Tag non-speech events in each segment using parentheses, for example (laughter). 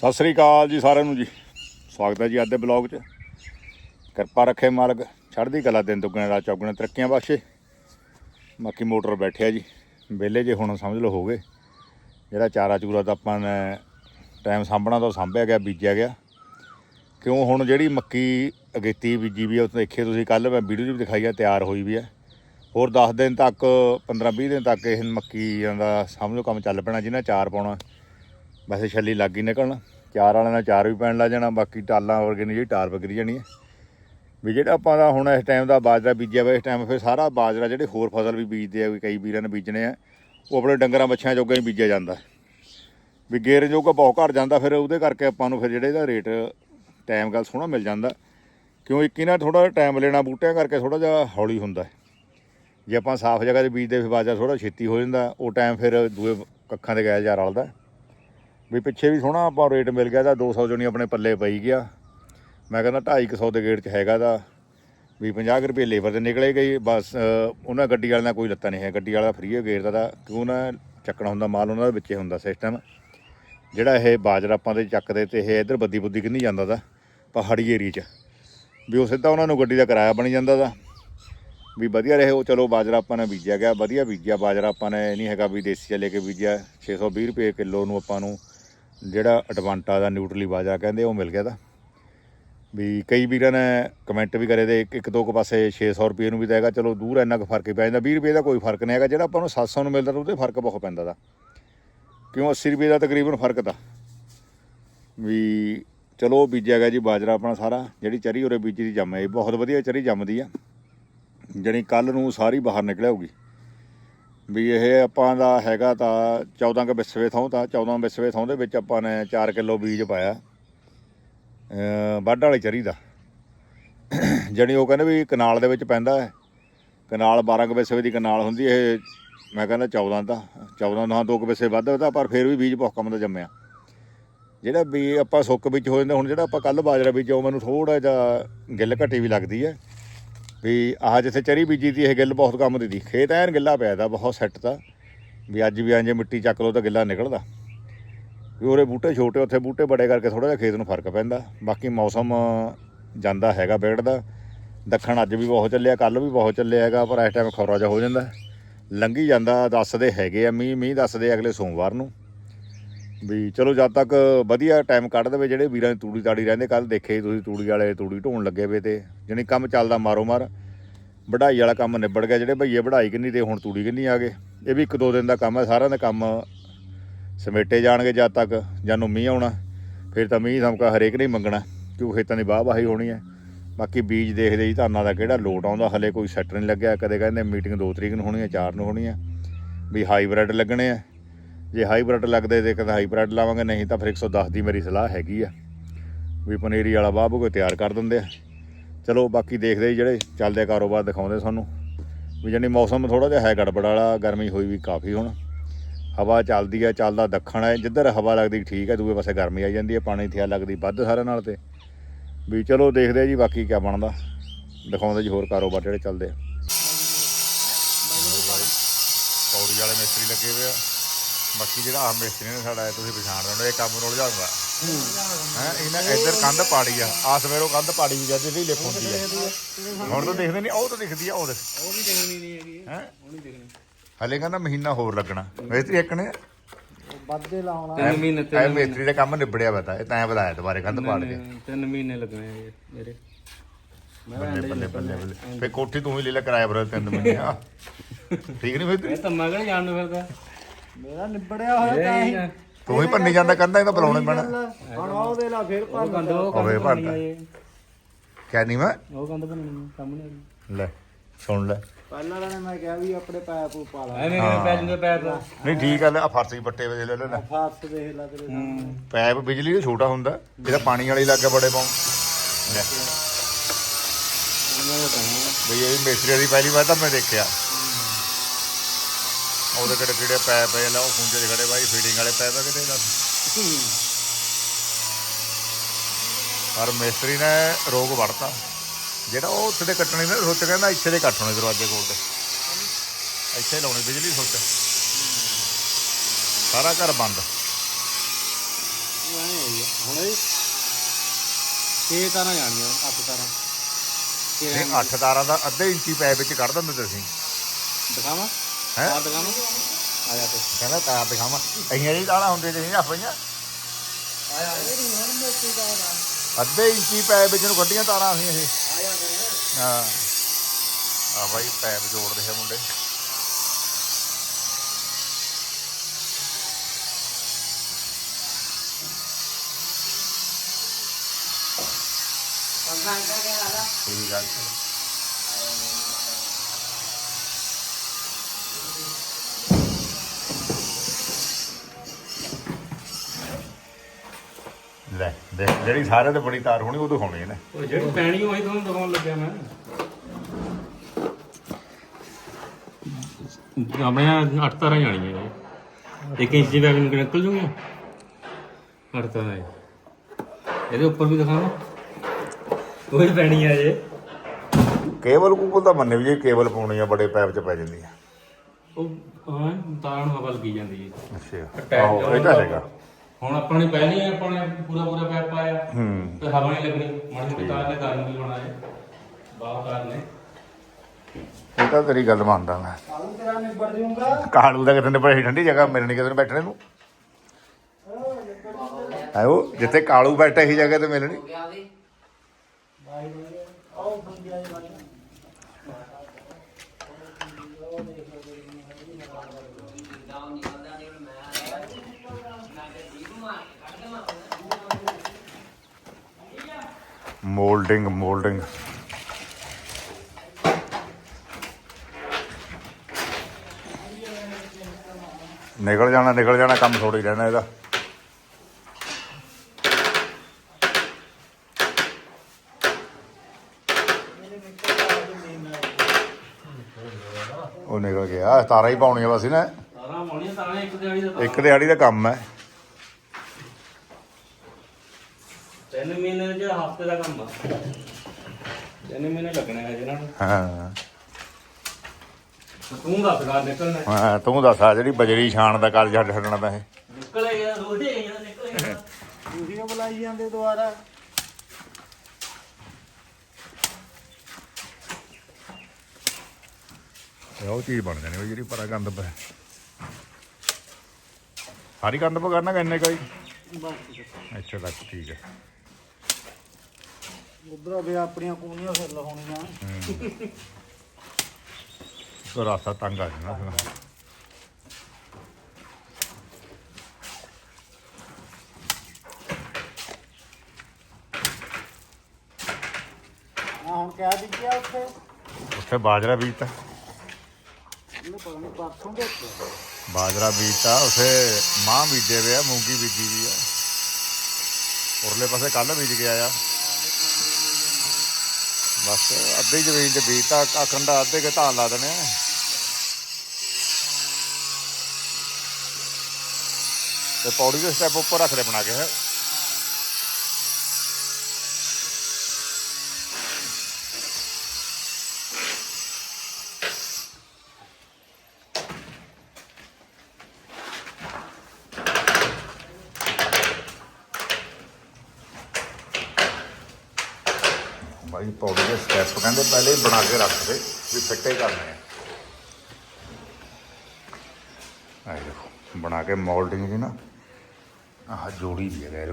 ਸਤਿ ਸ੍ਰੀ ਅਕਾਲ ਜੀ ਸਾਰਿਆਂ ਨੂੰ ਜੀ। ਸਵਾਗਤ ਹੈ ਜੀ ਅੱਜ ਦੇ ਬਲੌਗ 'ਚ। ਕਿਰਪਾ ਰੱਖੇ ਮਾਲਕ ਛੜਦੀ ਕਲਾ ਦਿਨ ਦੁੱਗਣੇ ਰਾਤ ਚੌਗਣੇ ਤਰੱਕੀਆਂ ਬਖਸ਼ੇ। ਬਾਕੀ ਮੋਟਰ ਬੈਠਿਆ ਜੀ। ਵਿਹਲੇ ਜੇ ਹੁਣ ਸਮਝ ਲਓ ਹੋ ਗਏ। ਜਿਹੜਾ ਚਾਰਾ ਚੂਰਾ ਤਾਂ ਆਪਾਂ ਨੇ ਟਾਈਮ ਸਾਂਭਣਾ ਤਾਂ ਸਾਂਭਿਆ ਗਿਆ, ਬੀਜਿਆ ਗਿਆ। ਕਿਉਂ ਹੁਣ ਜਿਹੜੀ ਮੱਕੀ ਅਗੇਤੀ ਬੀਜੀ ਵੀ ਆ, ਉਹ ਦੇਖੇ ਤੁਸੀਂ ਕੱਲ ਮੈਂ ਵੀਡੀਓ 'ਚ ਵੀ ਦਿਖਾਈ ਆ, ਤਿਆਰ ਹੋਈ ਵੀ ਆ। ਹੋਰ 10 ਦਿਨ ਤੱਕ 15-20 ਦਿਨ ਤੱਕ ਇਹ ਮੱਕੀ ਦਾ ਸਮਝ ਲਓ ਕੰਮ ਚੱਲ ਪੈਣਾ ਜਿਹਨਾਂ ਚਾਰ ਪਾਉਣਾ। ਵੈਸੇ ਛੱਲੀ ਲੱਗ ਹੀ ਨਿਕਲਣਾ। ਚਾਰ ਵਾਲਿਆਂ ਨਾਲ ਚਾਰ ਵੀ ਪੈਣ ਲੱਗ ਜਾਣਾ, ਬਾਕੀ ਟਾਲਾਂ ਵਰਗੇ ਨੇ ਜਿਹੜੀ ਟਾਰ ਵਗਰੀ ਜਾਣੀ ਹੈ। ਵੀ ਜਿਹੜਾ ਆਪਾਂ ਦਾ ਹੁਣ ਇਸ ਟਾਈਮ ਦਾ ਬਾਜਰਾ ਬੀਜਿਆ ਵਾ, ਇਸ ਟਾਈਮ ਫਿਰ ਸਾਰਾ ਬਾਜਰਾ ਜਿਹੜੇ ਹੋਰ ਫਸਲ ਵੀ ਬੀਜਦੇ ਆ, ਵੀ ਕਈ ਵੀਰਾਂ ਨੇ ਬੀਜਣੇ ਆ, ਉਹ ਆਪਣੇ ਡੰਗਰਾਂ ਬੱਛਿਆਂ ਜੋਗਾ ਹੀ ਬੀਜਿਆ ਜਾਂਦਾ। ਵੀ ਗੇਰ ਜੋਗਾ ਬਹੁਤ ਘਟ ਜਾਂਦਾ, ਫਿਰ ਉਹਦੇ ਕਰਕੇ ਆਪਾਂ ਨੂੰ ਫਿਰ ਜਿਹੜੇ ਇਹਦਾ ਰੇਟ ਟਾਈਮ ਗੱਲ ਸੋਹਣਾ ਮਿਲ ਜਾਂਦਾ। ਕਿਉਂ ਇੱਕ ਹੀ ਨਾ ਥੋੜਾ ਟਾਈਮ ਲੈਣਾ, ਬੂਟਿਆਂ ਕਰਕੇ ਥੋੜਾ ਜਿਹਾ ਹੌਲੀ ਹੁੰਦਾ। ਜੇ ਆਪਾਂ ਸਾਫ਼ ਜਗ੍ਹਾ 'ਤੇ ਬੀਜਦੇ, ਫਿਰ ਬਾਜਰਾ ਥੋੜਾ ਛੇਤੀ ਹੋ ਜਾਂਦਾ, ਉਹ ਟਾਈਮ ਫਿਰ ਦੂਏ ਕੱਖਾਂ ਦੇ ਗੈਲ ਜਾ ਰਲਦਾ। ਵੀ ਪਿੱਛੇ ਵੀ ਸੋਹਣਾ ਆਪਾਂ ਰੇਟ ਮਿਲ ਗਿਆ ਤਾਂ 200 ਜਣੀ ਆਪਣੇ ਪੱਲੇ ਪਈ ਗਿਆ। ਮੈਂ ਕਹਿੰਦਾ 250 ਦੇ ਗੇਟ 'ਚ ਹੈਗਾ ਦਾ ਵੀ 50 ਕੁ ਰੁਪਏ ਲੇਬਰ ਤੇ ਨਿਕਲੇ ਗਈ ਬਸ ਉਹਨਾਂ ਗੱਡੀ ਵਾਲਿਆਂ ਦਾ ਕੋਈ ਲੱਤਾ ਨਹੀਂ ਹੈ ਗੱਡੀ ਵਾਲਾ ਫ੍ਰੀ ਹੋ ਗੇਟ ਦਾ ਤਾਂ ਕਿਉਂ ਨਾ ਚੱਕਣਾ ਹੁੰਦਾ, ਮਾਲ ਉਹਨਾਂ ਦੇ ਵਿੱਚੇ ਹੁੰਦਾ ਸਿਸਟਮ ਜਿਹੜਾ ਇਹ ਬਾਜਰਾ ਆਪਾਂ ਦੇ ਚੱਕਦੇ ਤੇ ਇਹ ਇਧਰ ਬੱਦੀ ਬੁੱਦੀ ਕਿੰਨੀ ਜਾਂਦਾ ਦਾ ਪਹਾੜੀ ਏਰੀਆ 'ਚ। ਵੀ ਉਹ ਸਿੱਧਾ ਉਹਨਾਂ ਨੂੰ ਗੱਡੀ ਦਾ ਕਿਰਾਇਆ ਬਣੀ ਜਾਂਦਾ ਦਾ ਵੀ ਵਧੀਆ ਰਹੇ ਉਹ, ਚਲੋ ਬਾਜਰਾ ਆਪਾਂ ਨੇ ਬੀਜਿਆ ਗਿਆ, ਵਧੀਆ ਬੀਜਿਆ, ਬਾਜਰਾ ਆਪਾਂ ਨੇ ਇਹ ਨਹੀਂ ਹੈਗਾ ਵੀ ਦੇਸੀ ਚ ਲੈ ਕੇ ਬੀਜਿਆ 620 ਰੁਪਏ ਕਿਲੋ ਨੂੰ ਆਪਾਂ ਨੂੰ ਜਿਹੜਾ ਅਡਵਾਂਟਾ ਦਾ ਨਿਊਟਰਲੀ ਬਾਜਰਾ ਕਹਿੰਦੇ ਉਹ ਮਿਲ ਗਿਆ ਦਾ ਵੀ ਕਈ ਵੀਰਾਂ ਨੇ ਕਮੈਂਟ ਵੀ ਕਰੇ ਤੇ ਇੱਕ ਦੋ ਕੁ ਪਾਸੇ 600 ਰੁਪਏ ਨੂੰ ਵੀ ਤਾਂ ਹੈਗਾ, ਚਲੋ ਦੂਰ ਇੰਨਾ ਕੁ ਫ਼ਰਕ ਹੀ ਪੈ ਜਾਂਦਾ। 20 ਰੁਪਏ ਦਾ ਕੋਈ ਫ਼ਰਕ ਨਹੀਂ ਹੈਗਾ, ਜਿਹੜਾ ਆਪਾਂ ਨੂੰ 700 ਨੂੰ ਮਿਲਦਾ ਉਹਦੇ ਫ਼ਰਕ ਬਹੁਤ ਪੈਂਦਾ ਦਾ ਕਿਉਂ 80 ਰੁਪਏ ਦਾ ਤਕਰੀਬਨ ਫ਼ਰਕ ਤਾਂ। ਵੀ ਚਲੋ ਬੀਜਿਆ ਗਿਆ ਜੀ ਬਾਜਰਾ ਆਪਣਾ ਸਾਰਾ, ਜਿਹੜੀ ਚਰੀ ਉਰੇ ਬੀਜੀ ਦੀ ਜੰਮ ਹੈ ਇਹ ਬਹੁਤ ਵਧੀਆ ਚਰੀ ਜੰਮਦੀ ਆ। ਜਣੀ ਕੱਲ ਨੂੰ ਸਾਰੀ ਬਾਹਰ ਨਿਕਲਿਆ ਹੋਊਗੀ ਵੀ ਇਹ ਆਪਾਂ ਦਾ ਹੈਗਾ ਤਾਂ 14 ਕ ਵਿਸਵੇ ਥਾਂ ਤਾਂ 14 ਬਿਸਵੇ ਥਾਂ ਦੇ ਵਿੱਚ ਆਪਾਂ ਨੇ 4 ਕਿਲੋ ਬੀਜ ਪਾਇਆ ਵੱਢ ਵਾਲੇ ਚਰੀ ਦਾ। ਜਣੀ ਉਹ ਕਹਿੰਦੇ ਵੀ ਕਨਾਲ ਦੇ ਵਿੱਚ ਪੈਂਦਾ ਹੈ। ਕਨਾਲ 12 ਕ ਬਿਸਵੇ ਦੀ ਕਨਾਲ ਹੁੰਦੀ ਇਹ ਮੈਂ ਕਹਿੰਦਾ 14 ਦਾ 14 ਦਾ ਦੋ ਕ ਬਿਸਵੇ ਵੱਧ ਉਹਦਾ ਪਰ ਫਿਰ ਵੀ ਬੀਜ ਬਹੁਤ ਕੰਮ ਦਾ ਜੰਮਿਆ। ਜਿਹੜਾ ਵੀ ਆਪਾਂ ਸੁੱਕ ਵਿੱਚ ਹੋ ਜਾਂਦਾ, ਹੁਣ ਜਿਹੜਾ ਆਪਾਂ ਕੱਲ ਬਾਜਰਾ ਬੀਜਿਆ, ਉਹ ਮੈਨੂੰ ਥੋੜਾ ਜਿਹਾ ਗਿੱਲ ਘਟੀ ਵੀ ਲੱਗਦੀ ਹੈ। ਵੀ ਆਹ ਜਿੱਥੇ ਚਰੀ ਬੀਜੀ ਤੀ ਇਹ ਗਿੱਲ ਬਹੁਤ ਕੰਮ ਦੀ ਦੀ। ਖੇਤ ਐਨ ਗਿੱਲਾ ਪਿਆ ਦਾ, ਬਹੁਤ ਸੈੱਟ ਦਾ। ਵੀ ਅੱਜ ਵੀ ਐਂ ਮਿੱਟੀ ਚੱਕ ਲਓ ਤਾਂ ਗਿੱਲਾ ਨਿਕਲਦਾ। ਵੀ ਉਹਰੇ ਬੂਟੇ ਛੋਟੇ, ਉੱਥੇ ਬੂਟੇ ਬੜੇ ਕਰਕੇ ਥੋੜਾ ਜਿਹਾ ਖੇਤ ਨੂੰ ਫ਼ਰਕ ਪੈਂਦਾ। ਬਾਕੀ ਮੌਸਮ ਜਾਂਦਾ ਹੈਗਾ ਵਿਗੜਦਾ। ਦੱਖਣ ਅੱਜ ਵੀ ਬਹੁਤ ਚੱਲਿਆ ਕੱਲ ਵੀ ਬਹੁਤ ਚੱਲਿਆ ਹੈਗਾ, ਪਰ ਇਸ ਟਾਈਮ ਖੌਰਾ ਜਿਹਾ ਹੋ ਜਾਂਦਾ। ਲੰਘੀ ਜਾਂਦਾ, ਦੱਸਦੇ ਹੈਗੇ ਆ, ਮੀਂਹ ਮੀਂਹ ਦੱਸਦੇ ਅਗਲੇ ਸੋਮਵਾਰ ਨੂੰ। ਵੀ ਚਲੋ ਜਦ ਤੱਕ ਵਧੀਆ ਟਾਈਮ ਕੱਢ ਦੇਵੇ ਜਿਹੜੇ ਵੀਰਾਂ ਦੀ ਤੂੜੀ ਤਾੜੀ ਰਹਿੰਦੇ ਕੱਲ ਦੇਖੇ ਸੀ ਤੁਸੀਂ ਤੂੜੀ ਵਾਲੇ, ਤੂੜੀ ਢੋਣ ਲੱਗੇ ਵੇ ਤੇ, ਜਾਣੀ ਕੰਮ ਚੱਲਦਾ ਮਾਰੋ ਮਾਰ। ਵਢਾਈ ਵਾਲਾ ਕੰਮ ਨਿਬੜ ਗਿਆ, ਜਿਹੜੇ ਭਈਏ ਵਢਾਈ ਕਿੰਨੀ ਤੇ ਹੁਣ ਤੂੜੀ ਕਿੰਨੀ ਆ ਗਏ। ਇਹ ਵੀ ਇੱਕ ਦੋ ਦਿਨ ਦਾ ਕੰਮ ਹੈ ਸਾਰਿਆਂ ਦਾ ਕੰਮ ਸਮੇਟੇ ਜਾਣਗੇ ਜਦ ਤੱਕ ਜਾਨੂੰ ਮੀਂਹ ਆਉਣਾ, ਫਿਰ ਤਾਂ ਮੀਂਹ ਸਮਕਾ ਹਰੇਕ ਨੇ ਹੀ ਮੰਗਣਾ, ਕਿਉਂ ਖੇਤਾਂ ਦੀ ਵਾਹ ਵਾਹੀ ਹੋਣੀ ਹੈ। ਬਾਕੀ ਬੀਜ ਦੇਖਦੇ ਜੀ, ਧਾਨਾਂ ਦਾ ਕਿਹੜਾ ਲੋਟ ਆਉਂਦਾ, ਹਲੇ ਕੋਈ ਸੈੱਟ ਨਹੀਂ ਲੱਗਿਆ, ਕਦੇ ਕਹਿੰਦੇ ਮੀਟਿੰਗ 2 ਤਰੀਕ ਨੂੰ ਹੋਣੀ ਹੈ 4 ਨੂੰ ਹੋਣੀ ਹੈ, ਵੀ ਹਾਈਬ੍ਰਿਡ ਲੱਗਣੇ ਆ। ਜੇ ਹਾਈਬ੍ਰਿਡ ਲੱਗਦੇ ਤੇ ਕਹਿੰਦਾ ਹਾਈਬ੍ਰਿਡ ਲਾਵਾਂਗੇ, ਨਹੀਂ ਤਾਂ ਫਿਰ 110 ਦੀ ਮੇਰੀ ਸਲਾਹ ਹੈਗੀ ਆ। ਵੀ ਪਨੀਰੀ ਵਾਲਾ ਬਾਬੂ ਕੋਈ ਤਿਆਰ ਕਰ ਦਿੰਦੇ ਆ। ਚਲੋ, ਬਾਕੀ ਦੇਖਦੇ ਜੀ ਜਿਹੜੇ ਚੱਲਦੇ ਆ ਕਾਰੋਬਾਰ, ਦਿਖਾਉਂਦੇ ਸਾਨੂੰ। ਵੀ ਜਾਨੀ ਮੌਸਮ ਥੋੜਾ ਜਿਹਾ ਹੈ ਗੜਬੜ ਵਾਲਾ, ਗਰਮੀ ਹੋਈ ਵੀ ਕਾਫੀ ਹੁਣ। ਹਵਾ ਚੱਲਦੀ ਆ, ਚੱਲਦਾ ਦੱਖਣ ਹੈ ਜਿੱਧਰ ਹਵਾ ਲੱਗਦੀ ਠੀਕ ਹੈ ਦੂਏ ਪਾਸੇ ਗਰਮੀ ਆ ਜਾਂਦੀ ਹੈ ਪਾਣੀ ਥਿਆ ਲੱਗਦੀ ਵੱਧ ਸਾਰਿਆਂ ਨਾਲ ਤੇ। ਵੀ ਚਲੋ, ਦੇਖਦੇ ਆ ਜੀ ਬਾਕੀ ਕੀ ਬਣਦਾ। ਦਿਖਾਉਂਦੇ ਜੀ ਹੋਰ ਕਾਰੋਬਾਰ ਜਿਹੜੇ ਚੱਲਦੇ ਆ। ਪੌੜੀ ਵਾਲੇ ਮਿਸਤਰੀ ਲੱਗੇ ਹੋਏ ਆ। ਬਾਕੀ ਜਿਹੜਾ ਆ ਮਿਸਤਰੀ ਨੇ ਸਾਡਾ ਇਹ ਤੁਸੀਂ ਪਛਾਣ ਰਹੇ ਹੋ ਇਹ ਕੰਮ ਨੂੰ ਲਿਜਾਉਂਦਾ ਹੈ। ਇਹਨਾਂ ਇੱਧਰ ਕੰਧ ਪਾੜੀ ਆ ਆ ਸਵੇਰੋਂ ਕੰਧ ਪਾੜੀ ਵੀ ਜਾਂਦੀ ਜਿਹੜੀ ਲਿਪ ਹੁੰਦੀ ਆ। ਹੁਣ ਤਾਂ ਦੇਖਦੇ ਨਹੀਂ ਉਹ ਤਾਂ ਦਿਖਦੀ ਆ ਉਹ ਦੇਖ। ਉਹ ਵੀ ਦੇਖਣੀ ਨਹੀਂ ਹੈਗੀ। ਹੈ? ਉਹ ਨਹੀਂ ਦੇਖਣੀ। ਹਲੇ ਕਹਿੰਦਾ ਮਹੀਨਾ ਹੋਰ ਲੱਗਣਾ। ਮਿਸਤਰੀ ਇੱਕ ਨੇ। ਵੱਧੇ ਲਾਉਣਾ। ਤਿੰਨ ਮਹੀਨੇ ਤੇ ਮਿਸਤਰੀ ਦਾ ਕੰਮ ਨਿਬੜਿਆ ਵਾ ਤਾਂ ਇਹ ਤਾਂ ਬਤਾਇਆ ਦੁਬਾਰੇ ਕੰਧ ਪਾੜ ਕੇ। ਤਿੰਨ ਮਹੀਨੇ ਲੱਗਣੇ ਆ ਮੇਰੇ। ਬੱਲੇ ਬੱਲੇ ਬੱਲੇ ਬੱਲੇ। ਫੇ ਕੋਠੀ ਤੂੰ ਹੀ ਲੈ ਲੈ ਕਿਰਾਇਆ ਬਰ ਤਿੰਨ ਮਹੀਨੇ। ਆ (laughs) ਠੀਕ ਨਹੀਂ ਫਿਰ ਇਹ ਤਾਂ ਮਗਰ ਜਾਣ ਨੂੰ ਫਿਰਦਾ। ਮੇਰਾ ਨਿਬੜਿਆ ਹੋਇਆ ਤਾਂ ਹੀ। ਤੂੰ ਹੀ ਭੰਨੀ ਜਾਂਦਾ ਕੰਧਾਂ ਇਹ ਤਾਂ ਬੁਲਾਉਣੇ ਪੈਣਾ। ਹੁਣ ਉਹਦੇ ਨਾਲ ਫਿਰ ਉਹ ਕੰਦ ਉਹ ਹੋਵੇ ਕੰਦ ਭਰਦਾ ਕਹਿ ਨਹੀਂ ਮੈਂ? ਉਹ ਕੰਦ ਬਣਨੀ ਸਾਹਮਣੇ ਲੈ ਸੁਣ ਲੈ। ਪਹਿਲਾਂ ਵਾਲੇ ਨੇ ਮੈਂ ਕਿਹਾ ਵੀ ਆਪਣੇ ਪੈਪ ਪੂ ਪਾ ਲਾ। ਐਵੇਂ ਪੈ ਜਾਂਦੇ ਪੈਰ ਤਾਂ? ਨਹੀਂ ਠੀਕ ਆ ਲੈ ਆ ਫਰਸੀ ਪੱਟੇ ਵੇ ਲੈ ਲੈ। ਫਾਸ ਦੇਖ ਲਾ ਤੇਰੇ ਸਾਹਮਣੇ। ਪੈਪ ਬਿਜਲੀ ਦਾ ਛੋਟਾ ਹੁੰਦਾ ਇਹਦਾ ਪਾਣੀ ਵਾਲੀ ਲੱਗ ਬੜੇ ਪਾਉ ਲੈ। ਬਈ ਇਹ ਮੇਸਤਰੀ ਦੀ ਪਹਿਲੀ ਵਾਰ ਤਾਂ ਮੈਂ ਦੇਖਿਆ। ਉਹਦੇ ਕਿਹੜੇ ਕਿਹੜੇ ਪੈਪ ਪਏ ਲਾ ਉਹ ਖੁੰਝੇ ਖੜੇ ਬਾਈ ਫੀਡਿੰਗ ਵਾਲੇ ਪੈਪ ਆ ਕਿਤੇ ਦੱਸ। ਪਰ ਮੇਸਤਰੀ ਨੇ ਰੋਗ ਵੜਤਾ ਜਿਹੜਾ ਉਹ ਉੱਥੇ ਦੇ ਕੱਟਣੇ ਨੇ ਸੁੱਚ ਕਹਿੰਦਾ ਇੱਥੇ ਦੇ ਕੱਟ ਹੋਣੇ ਦਰਵਾਜ਼ੇ ਕੋਲ ਤੇ ਇੱਥੇ ਲਾਉਣੀ ਬਿਜਲੀ ਸੁੱਚ। ਸਾਰਾ ਘਰ ਬੰਦ। ਹੁਣ ਇਹ ਛੇ ਤਾਰਾਂ ਜਾਣੀਆਂ ਅੱਠ ਤਾਰਾਂ। ਇਹ 8 ਤਾਰਾਂ ਦਾ ਅੱਧੇ ਇੰਚੀ ਪੈਪ ਵਿੱਚ ਕੱਢ ਦਿੰਦੇ ਤੁਸੀਂ ਦਿਖਾਵਾਂ? ਹੈਂ? ਦਿਖਾਵਾਂ? ਆ ਜਾ ਤੇ। ਕਹਿੰਦਾ ਤਾਰ ਦਿਖਾਵਾਂ। ਅਈਆਂ ਜਿਹੜੀ ਤਾਰਾਂ ਹੁੰਦੇ ਤੇ ਆਪਣੀਆਂ ਅੱਧੇ ਇੰਚੀ ਪੈਪ ਵਿੱਚ ਨੂੰ ਕੱਢੀਆਂ ਤਾਰਾਂ ਅਸੀਂ ਇਹ। ਹਾਂ। ਆ ਬਾਈ ਪੈਪ ਜੋੜਦੇ ਹੈ ਮੁੰਡੇ। ਠੀਕ ਆ ਜੀ। ਲੈ ਦੇਖ ਜਿਹੜੀ ਸਾਰੇ ਤੇ ਬੜੀ ਤਾਰ ਹੋਣੀ ਉਹ ਦਿਖਾਉਣੀ ਇਹਨੇ ਉਹ ਜਿਹੜੀ ਪੈਣੀ ਹੋਈ ਤੁਹਾਨੂੰ ਦਿਖਾਉਣ ਲੱਗਿਆ ਮੈਂ। ਆਪਣੇ ਅੱਠ ਤਾਰਾਂ ਜਾਣੀਆਂ ਇਹ ਇੱਕ ਇੰਚ ਦੀ ਬੈਗ ਨੂੰ ਨਿਕਲ ਜੂਗੀ? ਅੱਠ ਤਾਰਾਂ ਇਹ। ਇਹਦੇ ਉੱਪਰ ਵੀ ਦਿਖਾਵਾਂ। ਉਹ ਹੀ ਪੈਣੀ ਆ ਜੇ। ਕੇਬਲ ਕੂਬਲ ਤਾਂ ਮੰਨੇ ਵੀ ਜੇ ਕੇਬਲ ਪਾਉਣੀ ਆ ਬੜੇ ਪੈਪ 'ਚ ਪੈ ਜਾਂਦੀ ਆ। ਉਹ ਹਾਂ ਤਾਰਾਂ ਨੂੰ ਹਵਾ ਲੱਗੀ ਜਾਂਦੀ ਹੈ। ਅੱਛਾ। ਪੈਪ ਆਹੋ ਇਹ ਤਾਂ ਹੈਗਾ। ਹੁਣ ਆਪਾਂ ਨੇ ਪਹਿਲੇ ਹੀ ਆਪਾਂ ਨੇ ਪੂਰਾ ਪੂਰਾ ਪੈਪ ਪਾਇਆ। ਹੂੰ। ਤੇ ਹਵਾ ਨਹੀਂ ਲੱਗਣੀ। ਮਾੜੀ ਮੋਟੀ ਤਾਰ ਨੇ ਗਰਮ ਵੀ ਹੋਣਾ ਹੈ। ਬਾਹਰ ਤਾਰ ਨੇ। ਇਹ ਤਾਂ ਤੇਰੀ ਗੱਲ ਮੰਨਦਾ ਮੈਂ। ਕਾਲੂ ਤੇਰਾ ਨਿਬੜ ਜੂਗਾ ਕਾਲੂ ਦਾ ਕਿਤੇ ਬੜੀ ਠੰਡੀ ਜਗ੍ਹਾ ਮਿਲਣੀ ਕਿਤੇ ਨੂੰ ਬੈਠਣੇ ਨੂੰ। ਆਇਓ ਜਿੱਥੇ ਕਾਲੂ ਬੈਠਾ ਹੀ ਜਗ੍ਹਾ ਤੇ ਮਿਲਣੀ ਆਓ ਬੰਦਿਆ ਜੀ ਮੋਲਡਿੰਗ ਮੋਲਡਿੰਗ। ਨਿਕਲ ਜਾਣਾ ਨਿਕਲ ਜਾਣਾ ਕੰਮ ਥੋੜੀ ਰਹਿਣਾ ਇਹਦਾ। ਉਹ ਨਿਕਲ ਗਿਆ ਤਾਰਾ ਹੀ ਪਾਉਣੀਆਂ ਬਸ ਇਹਨੇ। ਤਾਰਾਂ ਪਾਉਣੀਆਂ ਤਾਰਾਂ ਇੱਕ ਦਿਹਾੜੀ ਦਾ ਇੱਕ ਦਿਹਾੜੀ ਦਾ ਕੰਮ ਹੈ। ਮਹੀਨੇ ਜਾਂ ਹਫ਼ਤੇ ਦਾ ਕੰਮ ਆ। ਤਿੰਨ ਮਹੀਨੇ ਲੱਗਣੇ ਆ ਜਿਹਨਾਂ ਨੂੰ। ਹਾਂ। ਤੂੰ ਦੱਸ ਗਾ ਨਿਕਲਣਾ ਹਾਂ, ਤੂੰ ਦੱਸ ਆ ਜਿਹੜੀ ਬਜਰੀ ਛਾਣ ਦਾ ਕਾਰਜ ਛੱਡ ਛੱਡਣਾ ਤਾਂ ਇਹ। ਨਿਕਲੇਗਾ ਰੋਜ਼ ਹੀ ਜਾਂਦਾ ਨਿਕਲੇਗਾ ਤੁਸੀਂ ਕਿਉਂ ਬੁਲਾਈ ਜਾਂਦੇ ਦੁਬਾਰਾ? ਇਹ ਉਹ ਚੀਜ਼ ਬਣ ਜਾਣੀ ਉਹ ਜਿਹੜੀ ਪਰਾ ਗੰਦ ਪੈ ਸਾਰੀ ਗੰਦ ਪਾ ਕਰਨਾ ਕਿੰਨੇ ਕੋਈ ਅੱਛਾ ਤੱਕ ਠੀਕ ਹੈ। ਉਧਰ ਵੀ ਆਪਣੀਆਂ ਕੂਣੀਆਂ ਫਿਰ ਲਹਾਉਣੀਆਂ ਤੋ ਰਾਸਤਾ ਤੰਗ ਆ ਜਾਣਾ ਫਿਰ। ਆ ਹੁਣ ਕਹਿ ਦਿੱਤੀ ਆ ਉੱਥੇ। ਉੱਥੇ ਬਾਜਰਾ ਬੀਜਤਾ। ਇਹਨੂੰ ਪਤਾ ਨਹੀਂ ਪਰਸੋਂ ਦੇ ਬਾਜਰਾ ਬੀਜਤਾ ਉੱਥੇ ਮਾਂ ਬੀਜੇ ਵੇ ਆ ਮੂੰਗੀ ਬੀਜੀ ਵੀ ਆ। ਉਰਲੇ ਪਾਸੇ ਕੱਲ ਬੀਜ ਕੇ ਆਇਆ। ਬਸ, ਅੱਧੀ ਜ਼ਮੀਨ 'ਚ ਬੀਜਤਾ ਆ ਕੰਡਾ ਅੱਧੇ ਕੇ ਧਾਨ ਲਾ ਦੇਣੇ ਆ। ਤੇ ਪੌੜੀ ਦੇ ਸਟੈਪ ਉੱਪਰ ਰੱਖ ਦੇ ਬਣਾ ਕੇ। ਹੈ ਬਾਈ ਪੌੜੀ ਦੇ ਸਟੈਪ ਕਹਿੰਦੇ ਪਹਿਲੇ ਹੀ ਬਣਾ ਕੇ ਰੱਖਦੇ ਵੀ ਫਿੱਟੇ ਕਰਨੇ ਆ ਆਹ ਦੇਖੋ ਬਣਾ ਕੇ ਮੋਲਡਿੰਗ ਜੀ ਨਾ ਆਹ ਜੋੜੀ ਦੀ ਹੈ ਗੈਰ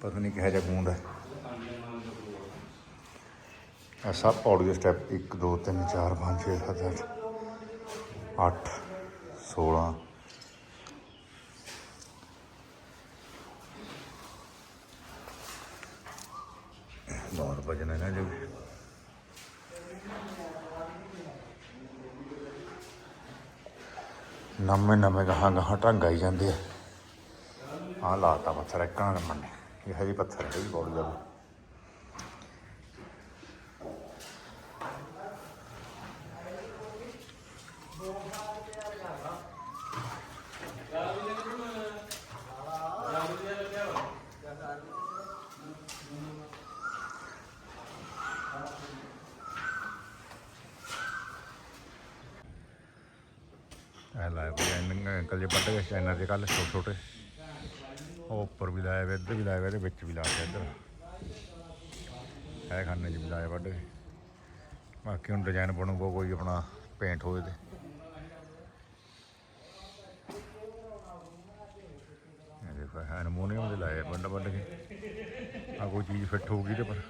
ਪਤਾ ਨਹੀਂ ਕਿਹੋ ਜਿਹਾ ਗੂੰਦ ਹੈ ਆ ਸਭ ਪੌੜੀ ਦੇ ਸਟੈਪ 1 2 3 4 5 6 7 8 8 16 ਬਹੁਤ ਵਜਨ ਹੈ ਨਾ ਜੋ ਨਵੇਂ ਨਵੇਂ ਗਾਹਾਂ ਗਾਹਾਂ ਢੰਗ ਆਈ ਜਾਂਦੇ ਆ। ਆਹ ਲਾਤਾ ਪੱਥਰ ਇੱਕ ਮੰਨੇ ਇਹ ਹਜੇ ਪੱਥਰ ਹੈ ਵੀ ਬਹੁਤ ਜ਼ਿਆਦਾ। ਇਹ ਲਾਇਆ ਕੋਈ ਅੰਕਲ ਜੀ ਪੱਟ ਗਏ ਚਾਈਨਾ ਦੇ ਕੱਲ ਛੋਟੇ ਛੋਟੇ। ਉਹ ਉੱਪਰ ਵੀ ਲਾਇਆ ਵੇ, ਇੱਧਰ ਵੀ ਲਾਇਆ ਵਾ, ਇਹਦੇ ਵਿੱਚ ਵੀ ਲਾ ਇੱਧਰ। ਇਹ ਖਾਨੇ 'ਚ ਵੀ ਲਾਇਆ ਵੱਢ ਕੇ। ਬਾਕੀ ਹੁਣ ਡਿਜ਼ਾਈਨ ਬਣੂਗਾ ਕੋਈ ਆਪਣਾ ਪੇਂਟ ਹੋਵੇ ਤੇ। ਇਹ ਦੇਖੋ ਐਲੂਮੀਨੀਅਮ ਦੇ ਲਾਏ ਆ ਵੱਢ ਵੱਢ ਕੇ। ਆ ਕੋਈ ਚੀਜ਼ ਫਿੱਟ ਹੋਊਗੀ ਤੇ ਪਰ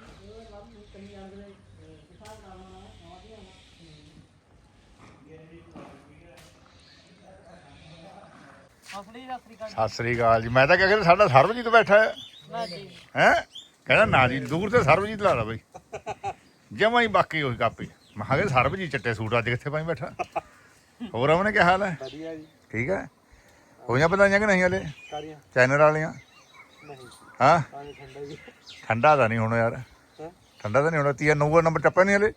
ਸਤਿ ਸ੍ਰੀ ਅਕਾਲ ਜੀ। ਮੈਂ ਤਾਂ ਕਹਿੰਦਾ ਸਾਡਾ ਸਰਬਜੀਤ ਬੈਠਾ ਹੈ। ਨਾ ਜੀ ਹੈ? ਕਹਿੰਦਾ ਨਾ ਜੀ ਦੂਰ ਤੇ ਸਰਬਜੀਤ ਲਾ ਲਾ ਬਈ। ਜਮਾ ਹੀ ਬਾਕੀ ਉਹੀ ਕਾਪੀ। ਮੈਂ ਕਿਹਾ ਸਰਬਜੀਤ ਚਿੱਟੇ ਸੂਟ ਅੱਜ ਕਿੱਥੇ ਪਾਈ ਬੈਠਾ? ਹੋਰ ਉਹਨੇ ਕੀ ਹਾਲ ਹੈ? ਵਧੀਆ ਜੀ। ਠੀਕ ਹੈ? ਹੋਈਆਂ ਪਤਾਈਆਂ ਕਿ ਨਹੀਂ ਹਲੇ? ਕਾਰੀਆਂ ਚੈਨਲ ਵਾਲੀਆਂ? ਨਹੀਂ। ਹਾਂ? ਪਾਣੀ ਠੰਡਾ ਜੀ ਠੰਡਾ ਤਾਂ ਨਹੀਂ ਹੋਣਾ ਯਾਰ? ਠੰਡਾ ਤਾਂ ਨਹੀਂ ਹੋਣਾ। ਤੀਆ ਨੰਬਰ ਨੰਬਰ ਟੱਪਿਆ ਨਹੀਂ ਹਲੇ?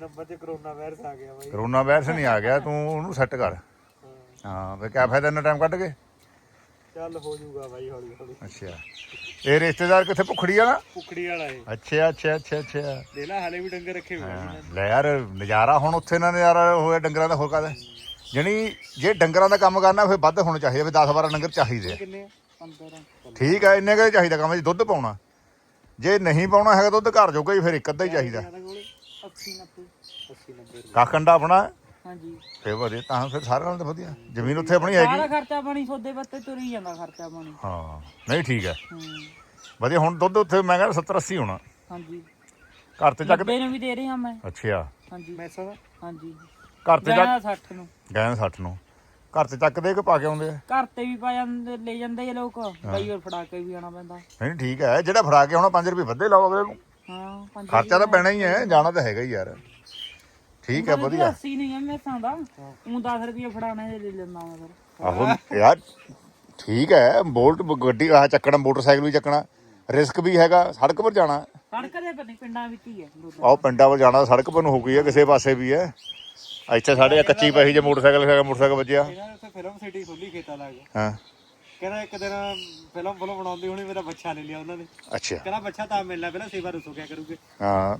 ਨੰਬਰ ਤੇ ਕਰੋਨਾ ਵਾਇਰਸ ਆ ਗਿਆ ਬਾਈ। ਕਰੋਨਾ ਵਾਇਰਸ ਨਹੀਂ ਆ ਗਿਆ ਤੂੰ ਉਹਨੂੰ ਸੈੱਟ ਕਰ। ਹਾਂ, ਫੇ ਕਿਆ ਫਾਇਦਾ ਇੰਨਾ ਟਾਈਮ ਕੱਢ ਕੇ? ਚੱਲ ਹੋ ਜਾਊਗਾ ਬਾਈ ਹੌਲੀ ਹੌਲੀ। ਅੱਛਾ। ਇਹ ਰਿਸ਼ਤੇਦਾਰ ਕਿੱਥੇ? ਭੁਖੜੀ ਨਾ ਕੁਕੜੀ ਵਾਲਾ ਇਹ। ਅੱਛਾ ਅੱਛਾ ਅੱਛਾ ਅੱਛਾ। ਦੇ ਲੈ ਹਲੇ ਵੀ ਡੰਗਰ ਰੱਖੇ ਹੋਏ ਆ ਹਾਂ, ਲੈ ਯਾਰ ਨਜ਼ਾਰਾ ਹੁਣ ਉੱਥੇ ਨਾ ਨਜ਼ਾਰਾ ਹੋਇਆ ਡੰਗਰਾਂ ਦਾ ਹੋਰ ਕਾਹਦਾ? ਜਣੀ ਜੇ ਡੰਗਰਾਂ ਦਾ ਕੰਮ ਕਰਨਾ ਫਿਰ ਵੱਧ ਹੋਣਾ ਚਾਹੀਦਾ ਵੀ 10 12 ਡੰਗਰ ਚਾਹੀਦੇ ਆ। ਕਿੰਨੇ 15 ਠੀਕ ਆ ਇੰਨੇ ਕੁ ਚਾਹੀਦਾ ਕੰਮ ਜੀ ਦੁੱਧ ਪਾਉਣਾ। ਜੇ ਨਹੀਂ ਪਾਉਣਾ ਹੈਗਾ ਦੁੱਧ ਘਰ ਜੋਗਾ ਹੀ ਫਿਰ ਇੱਕ ਅੱਧਾ ਹੀ ਚਾਹੀਦਾ। 80 90 80 90 ਕਾਖੰਡਾ ਆਪਣਾ? ਹਾਂਜੀ। ਫੇਰ ਵਧੀਆ ਤਾਂ ਫਿਰ ਸਾਰਿਆਂ ਨਾਲ ਤਾਂ ਵਧੀਆ। ਜ਼ਮੀਨ ਉੱਥੇ ਆਪਣੀ ਸਾਰਾ ਹੈਗੀ ਖਰਚਾ ਪਾਣੀ ਸੌਦੇ ਬੱਤੇ ਤੁਰੀ ਜਾਂਦਾ ਖਰਚਾ ਪਾਣੀ। ਹਾਂ ਨਹੀਂ ਠੀਕ ਹੈ। ਹੂੰ। ਵਧੀਆ ਹੁਣ ਦੁੱਧ ਉੱਥੇ ਮੈਂ ਕਹਿੰਦਾ 70 80 ਹੋਣਾ। ਹਾਂਜੀ। ਘਰ ਤੇ ਚੱਕ ਨੱਬੇ ਨੂੰ ਵੀ ਦੇ ਰਹੇ ਹਾਂ ਮੈਂ। ਅੱਛਾ। ਹਾਂਜੀ। ਮੈਸਾਂ ਦਾ? ਹਾਂਜੀ। ਘਰ ਤੇ ਚੱਕ ਗਾਣਾ 60 ਨੂੰ। ਗਏ 60 ਨੂੰ। ਘਰ ਤੇ ਚੱਕ ਦੇ ਕੇ ਪਾ ਕੇ ਆਉਂਦੇ ਆ? ਘਰ ਤੇ ਵੀ ਪਾ ਜਾਂਦੇ ਲੈ ਜਾਂਦੇ ਆ ਲੋਕ। ਕਈ ਵਾਰ ਫੜਾ ਕੇ ਵੀ ਆਣਾ ਪੈਂਦਾ। ਨਹੀਂ ਠੀਕ ਹੈ। ਜਿਹੜਾ ਫੜਾ ਕੇ ਆਉਣਾ 5 ਰੁਪਏ ਵੱਧੇ ਲਾਓ ਅਗਲੇ ਨੂੰ। ਹਾਂ ਪੰਜ ਖਰਚਾ ਤਾਂ ਪੈਣਾ ਹੀ ਹੈ ਜਾਣਾ ਤਾਂ ਹੈਗਾ ਹੀ ਯਾਰ। ਠੀਕ ਹੈ ਵਧੀਆ। 80 ਨਹੀਂ ਆ ਮੈਸਾਂ ਦਾ। ਉਹ 10 ਰੁਪਏ ਫੜਾਣੇ ਦੇ ਲੈ ਲੈਂਦਾ ਮੈਂ ਫਿਰ। ਆਹੋ ਯਾਰ ਠੀਕ ਹੈ ਬੋਲਟ ਗੱਡੀ ਆ ਚੱਕਣਾ ਮੋਟਰਸਾਈਕਲ ਵੀ ਚੱਕਣਾ। ਰਿਸਕ ਵੀ ਹੈਗਾ ਸੜਕ ਪਰ ਜਾਣਾ। ਸੜਕ ਦੇ ਪਰ ਨਹੀਂ ਪਿੰਡਾਂ ਵਿੱਚ ਹੀ ਹੈ। ਆਹ ਪਿੰਡਾਂ ਵੱਲ ਜਾਣਾ ਸੜਕ ਪਰ ਨੂੰ ਹੋ ਗਈ ਹੈ ਕਿਸੇ ਪਾਸੇ ਵੀ ਹੈ। ਇੱਥੇ ਸਾਡੇ ਕੱਚੀ ਪਹੀ ਜੇ ਮੋਟਰਸਾਈਕਲ ਹੈਗਾ ਮੋਟਰਸਾਈਕਲ ਵੱਜਿਆ। ਇਹਨਾਂ ਨੇ ਉੱਥੇ ਫਿਲਮ ਸਿਟੀ ਖੋਲੀ ਖੇਤਾਂ ਲਾ ਕੇ। ਹਾਂ। ਕਹਿੰਦਾ ਇੱਕ ਦਿਨ ਫਿਲਮ ਫਿਲਮ ਬਣਾਉਂਦੀ ਹੋਣੀ ਮੇਰਾ ਬੱਚਾ ਲੈ ਲਿਆ ਉਹਨਾਂ ਨੇ। ਅੱਛਾ। ਕਹਿੰਦਾ ਬੱਚਾ ਤਾਂ ਮਿਲਣਾ ਪਹਿਲਾਂ ਸੇਵਾ ਦੱਸੋ ਕਿਆ ਕਰੂਗੇ? ਹਾਂ।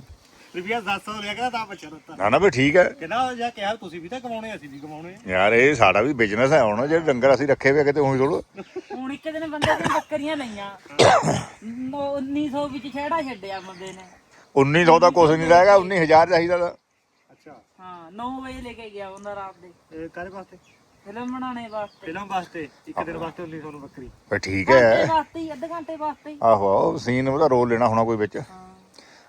ਰੁਪਿਆ 700 ਲਿਆ ਕਹਿੰਦਾ ਤਾਂ ਬੱਚਾ ਦਿੱਤਾ ਨਾ ਨਾ ਵੀ ਠੀਕ ਹੈ। ਕਹਿੰਦਾ ਜਾਂ ਕਿਹਾ ਤੁਸੀਂ ਵੀ ਤਾਂ ਕਮਾਉਣੇ ਅਸੀਂ ਵੀ ਕਮਾਉਣੇ ਆ। ਯਾਰ ਇਹ ਸਾਡਾ ਵੀ ਬਿਜ਼ਨਸ ਹੈ ਹੁਣ ਜਿਹੜੇ ਡੰਗਰ ਅਸੀਂ ਰੱਖੇ ਹੋਏ ਕਿਤੇ ਉਹੀ ਥੋੜੋ ਹੁਣ ਇੱਕ ਦਿਨ ਬੰਦੇ ਦੀਆਂ ਬੱਕਰੀਆਂ ਲਈਆਂ। ਨੌ- 1900 ਵਿੱਚ ਛੇੜਾ ਛੱਡਿਆ ਬੰਦੇ ਨੇ। 1900 ਦਾ ਕੁਝ ਨਹੀਂ ਰਹੇਗਾ 19000 ਚਾਹੀਦਾ ਤਾਂ। ਅੱਛਾ। ਹਾਂ 9 ਵਜੇ ਲੈ ਕੇ ਗਿਆ ਬੰਦਾ ਰਾਤ ਦੇ। ਇਹ ਕਾਹਦੇ ਵਾਸਤੇ? ਫਿਲਮ ਬਣਾਉਣੇ ਵਾਸਤੇ। ਫਿਲਮ ਵਾਸਤੇ ਇੱਕ ਦਿਨ ਵਾਸਤੇ 1900 ਨੂੰ ਬੱਕਰੀ। ਫਿਰ ਠੀਕ ਘੰਟੇ ਹੈ ਵਾਸਤੇ ਹੀ ਅੱਧੇ ਘੰਟੇ ਵਾਸਤੇ ਹੀ। ਆਹੋ ਆਹੋ ਸੀਨ ਉਹਦਾ ਰੋਲ ਲੈਣਾ ਹੋਣਾ ਕੋਈ ਵਿੱਚ। ਹਾਂ।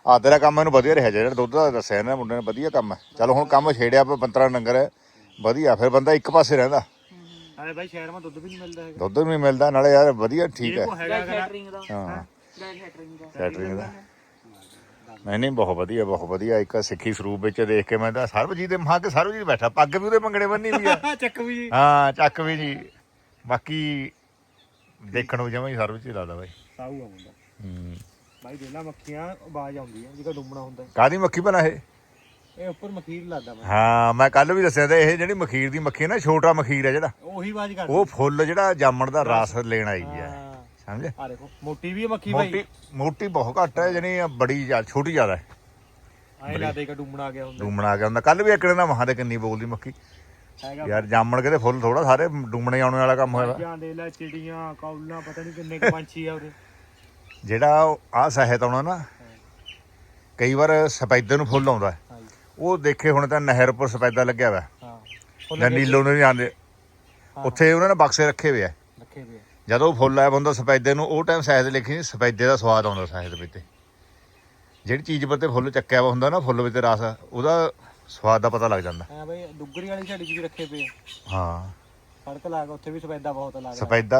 ਆ ਤੇਰਾ ਕੰਮ ਇਹਨੂੰ ਵਧੀਆ ਰਿਹਾ ਜਿਹੜਾ ਦੁੱਧ ਦਾ ਦੱਸਿਆ ਨਾ ਮੁੰਡੇ ਨੇ ਵਧੀਆ ਕੰਮ ਹੈ। ਚਲ ਹੁਣ ਕੰਮ ਛੇੜਿਆ ਆਪਾਂ 15 ਡੰਗਰ ਹੈ ਵਧੀਆ ਫਿਰ ਬੰਦਾ ਇੱਕ ਪਾਸੇ ਰਹਿੰਦਾ। ਅਰੇ ਭਾਈ ਸ਼ਹਿਰ ਮਾ ਦੁੱਧ ਵੀ ਨਹੀਂ ਮਿਲਦਾ ਹੈਗਾ। ਦੁੱਧ ਵੀ ਨਹੀਂ ਮਿਲਦਾ ਨਾਲੇ ਯਾਰ ਵਧੀਆ ਠੀਕ ਹੈ। ਕੋ ਹੈਗਾ ਗਾਇ ਕੈਟਰਿੰਗ ਦਾ। ਹਾਂ। ਗਾਇ ਕੈਟਰਿੰਗ ਦਾ। ਕੈਟਰਿੰਗ ਦਾ। ਨਹੀਂ ਨਹੀਂ ਬਹੁਤ ਵਧੀਆ ਬਹੁਤ ਵਧੀਆ। ਇੱਕ ਸਿੱਖੀ ਸਰੂਪ ਵਿੱਚ ਦੇਖ ਕੇ ਮੈਂ ਤਾਂ ਸਰਬਜੀਤ ਦੇ ਮਹਾਂ ਕੇ ਸਰਬਜੀਤ ਬੈਠਾ। ਪੱਗ ਵੀ ਉਹਦੇ ਮੰਗਣੇ ਬੰਨੀ ਵੀ ਆ। (laughs) ਚੱਕ ਵੀ ਜੀ। ਹਾਂ ਚੱਕ ਵੀ ਜੀ। ਬਾਕੀ ਦੇਖਣ ਨੂੰ ਜਮਾਂ ਹੀ ਸਰਬਜੀਤ ਲੱਗਦਾ ਬਾਈ। ਸਾਊ ਆ ਮੁੰਡਾ। ਹੂੰ। ਭਾਈ ਦੇਲਾ ਮੱਖੀਆਂ ਆਵਾਜ਼ ਆਉਂਦੀ ਹੈ ਜਿਹੜਾ ਡੁੰਮਣਾ ਹੁੰਦਾ ਹੈ। ਕਾਦੀ ਮੱਖੀ ਬਣਾ ਇਹ? ਇਹ ਉੱਪਰ ਮਖੀਰ ਲੱਗਦਾ ਮੈਂ। ਹਾਂ ਮੈਂ ਕੱਲ ਵੀ ਦੱਸਿਆ ਤਾਂ ਇਹ ਜਿਹੜੀ ਮਖੀਰ ਦੀ ਮੱਖੀ ਹੈ ਨਾ ਛੋਟਾ ਮਖੀਰ ਹੈ ਜਿਹੜਾ ਉਹੀ ਆਵਾਜ਼ ਕਰਦਾ। ਉਹ ਫੁੱਲ ਜਿਹੜਾ ਜਾਮਣ ਦਾ ਰਸ ਲੈਣ ਆਈ ਹੈ ਹਾਂ। ਸਮਝੇ? ਆ ਦੇਖੋ ਮੋਟੀ ਵੀ ਹੈ ਮੱਖੀ ਭਾਈ ਮੋਟੀ ਮੋਟੀ ਬਹੁਤ ਘੱਟ ਹੈ ਜਣੀ ਬੜੀ ਜ਼ਿਆ- ਛੋਟੀ ਜ਼ਿਆਦਾ ਹੈ ਆਏ ਲਾ ਦੇ ਕੇ ਡੁੰਮਣਾ ਆ ਗਿਆ ਹੁੰਦਾ। ਡੂਮਣਾ ਆ ਗਿਆ ਹੁੰਦਾ। ਕੱਲ ਵੀ ਇੱਕ ਦਿਨ ਦਾ ਮਹਾਂ ਦੇ ਕਿੰਨੀ ਬੋਲਦੀ ਮੱਖੀ। ਹੈਗਾ। ਯਾਰ ਜਾਮਣ ਕੇ ਤੇ ਫੁੱਲ ਥੋੜਾ ਸਾਰੇ ਡੂਮਣੇ ਆਉਣ ਵਾਲਾ ਕੰਮ ਹੋਇਆ ਵਾ। ਜਾਂ ਦੇ ਲੈ ਚਿੜੀਆਂ ਕੌਲਾਂ ਪਤਾ ਨਹੀਂ ਕਿੰਨੇ ਕੁ ਪੰਛੀ ਆ ਉਹਦੇ। ਜਿਹੜਾ ਆ ਸਹਿਤ ਆਉਣਾ ਨਾ ਕਈ ਵਾਰ ਸਪੈਦੇ ਨੂੰ ਫੁੱਲ ਆਉਂਦਾ। ਉਹ ਦੇਖੇ ਹੁਣ ਤਾਂ ਨਹਿਰ ਉੱਪਰ ਸਪੈਦਾ ਲੱਗਿਆ ਹੋਇਆ ਹਾਂ। ਜਾਂ ਨੀਲੋ ਨੂੰ ਨਹੀਂ ਆਉਂਦੇ। ਉੱਥੇ ਉਹਨਾਂ ਨੇ ਬਕਸੇ ਰੱਖੇ ਹੋਏ ਆ। ਰੱਖੇ ਹੋਏ। ਜਦੋਂ ਫੁੱਲ ਆਇਆ ਬੰਦਾ ਸਪੈਦੇ ਨੂੰ ਉਹ ਟਾਈਮ ਸ਼ਾਇਦ ਲਿਖੀ ਸਪੈਦੇ ਦਾ ਸਵਾਦ ਆਉਂਦਾ ਸ਼ਾਇਦ ਵਿੱਚ ਜਿਹੜੀ ਚੀਜ਼ ਉੱਤੇ ਫੁੱਲ ਚੱਕਿਆ ਵਾ ਹੁੰਦਾ ਨਾ ਫੁੱਲ ਵਿੱਚ ਰਸ ਉਹਦਾ ਸਵਾਦ ਦਾ ਪਤਾ ਲੱਗ ਜਾਂਦਾ। ਹਾਂ ਬਈ ਡੁੱਗਰੀ ਵਾਲੀ ਝਾੜੀ ਵੀ ਰੱਖੇ ਪਏ ਹਾਂ। ਸੜਕ ਲਾ ਕੇ ਉੱਥੇ ਵੀ ਸਫੈਦਾ ਬਹੁਤ